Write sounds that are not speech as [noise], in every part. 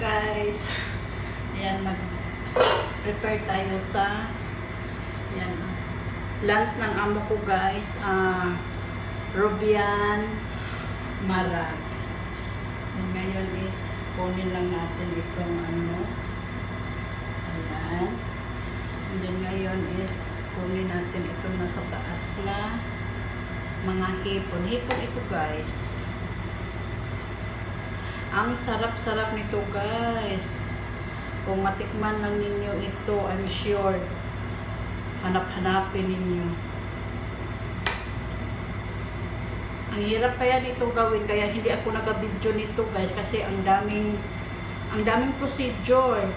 guys. Ayan, mag-prepare tayo sa ayan, lunch ng amo ko guys. Ah, Rubian Marag. And ngayon is kunin lang natin itong ano. Ayan. And then ngayon is kunin natin itong nasa taas na mga hipon. Hipon ito guys. Ang sarap-sarap nito guys. Kung matikman lang ninyo ito, I'm sure hanap-hanapin ninyo. Ang hirap kaya nito gawin, kaya hindi ako nag-video nito guys kasi ang daming ang daming procedure.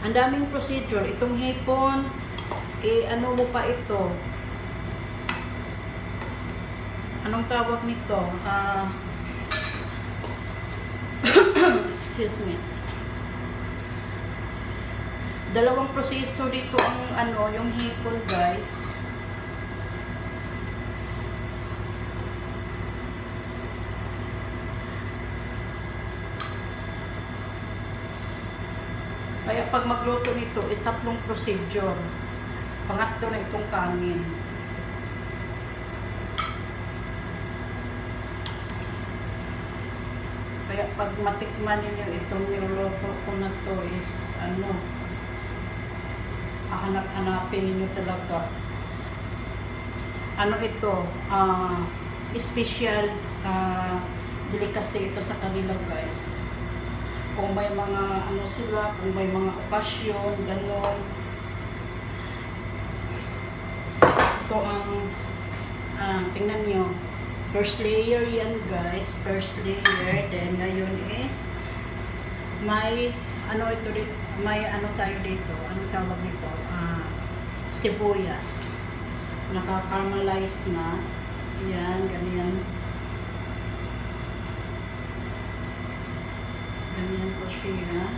Ang daming procedure. Itong hipon, eh ano mo pa ito? Anong tawag nito? Ah, [coughs] excuse me. Dalawang proseso dito ang ano, yung hipon guys. Kaya pag magluto nito, is tatlong procedure. Pangatlo na itong kanin. Kaya pag matikman ninyo itong niluluto ko na to is ano, hahanap-hanapin ninyo talaga. Ano ito, ah, special ah, delicacy ito sa kanila guys. Kung may mga ano sila, kung may mga okasyon, ganon. Ito ang, ah, tingnan nyo, first layer yan guys, first layer, then ngayon is, may, ano ito may ano tayo dito, ano tawag nito, ah, sibuyas. Naka-caramelize na, yan, ganyan. Ganyan po siya.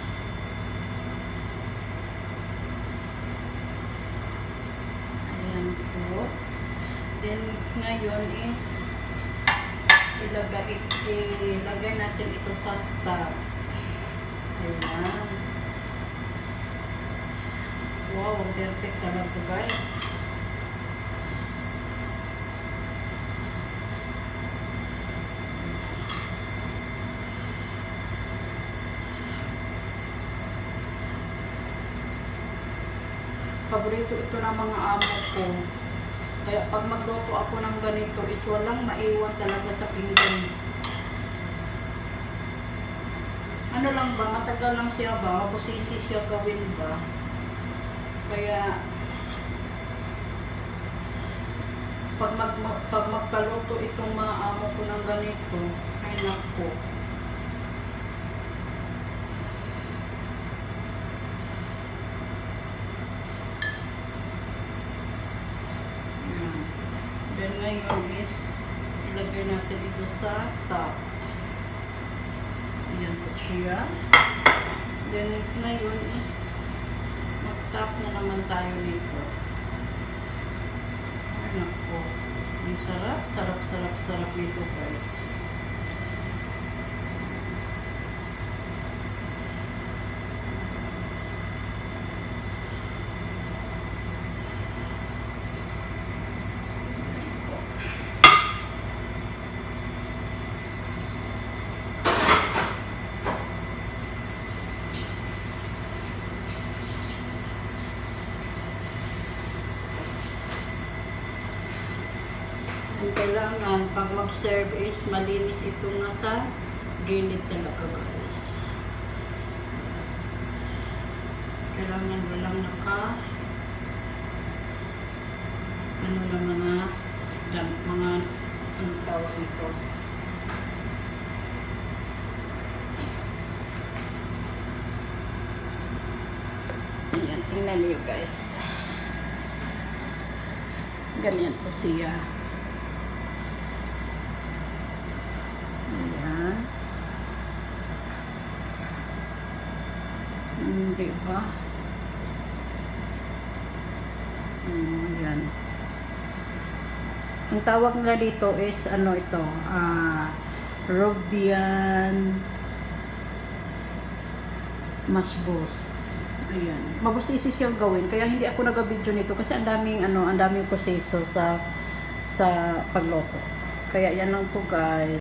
Ayan po. Then, ngayon is, ilagay, ilagay natin ito sa top. Ayan. Wow, perfect talaga guys. Paborito ito ng mga amo ko. Kaya pag magluto ako ng ganito is walang maiwan talaga sa pinggan. Ano lang ba, matagal lang siya ba, mabusisi siya gawin ba? Kaya pag mag, mag pag magpaluto itong mga amo ko ng ganito, ay nako. Ayan. Then ngayon is ilagay natin ito sa top. Ayan po siya. Then ngayon is mag-top na naman tayo nito. Ay nako. Ang sarap, sarap, sarap, sarap nito guys. Kailangan, pag mag-serve is malinis ito nga sa gilid talaga guys. Kailangan walang naka ano na mga lang, mga ano tawag ito Ayan, tingnan niyo guys. Ganyan po siya. Ayan. Hindi ba? Ayan. Ang tawag nila dito is ano ito, ah Robian Masbos. Ayan. Mabusisi siyang gawin. Kaya hindi ako nag-video nito kasi ang daming ano, ang daming proseso sa sa pagloto. Kaya yan lang po guys.